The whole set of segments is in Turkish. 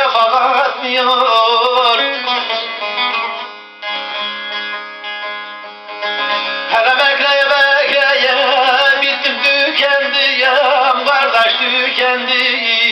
atmıyor Hele bekleye bekleye bittim tükendiyim Kardeş tükendiyim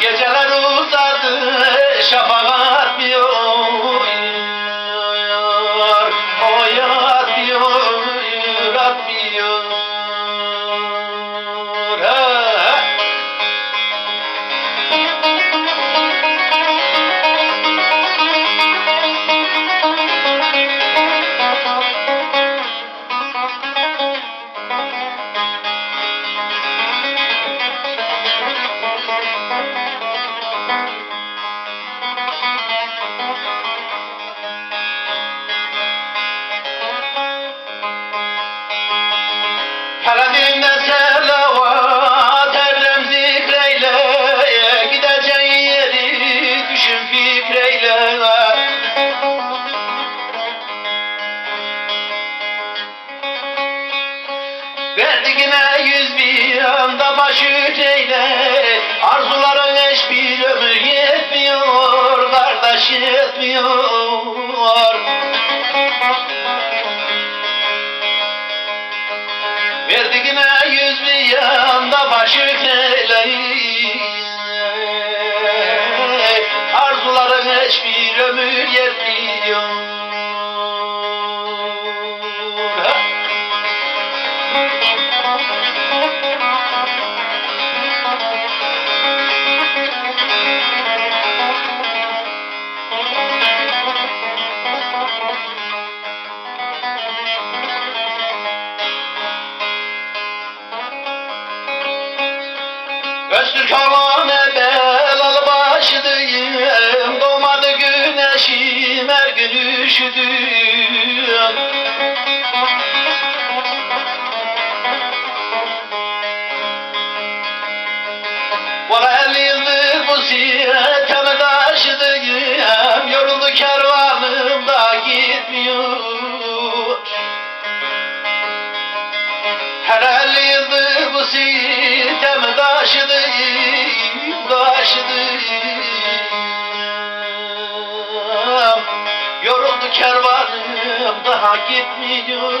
Geceler uzadı şafak Verdiğine yüz bir anda başı eyle Arzuların hiçbir ömür yetmiyor Kardeş yetmiyor. Verdiğine yüz bir yanda başı eyle Arzuların hiçbir ömür Öztürk havane siyeteme taşıdıyım Yoruldu kervanım da gitmiyor. Her elli yıldır bu sitemi taşıdım, taşıdım. Yoruldu kervanım daha gitmiyor,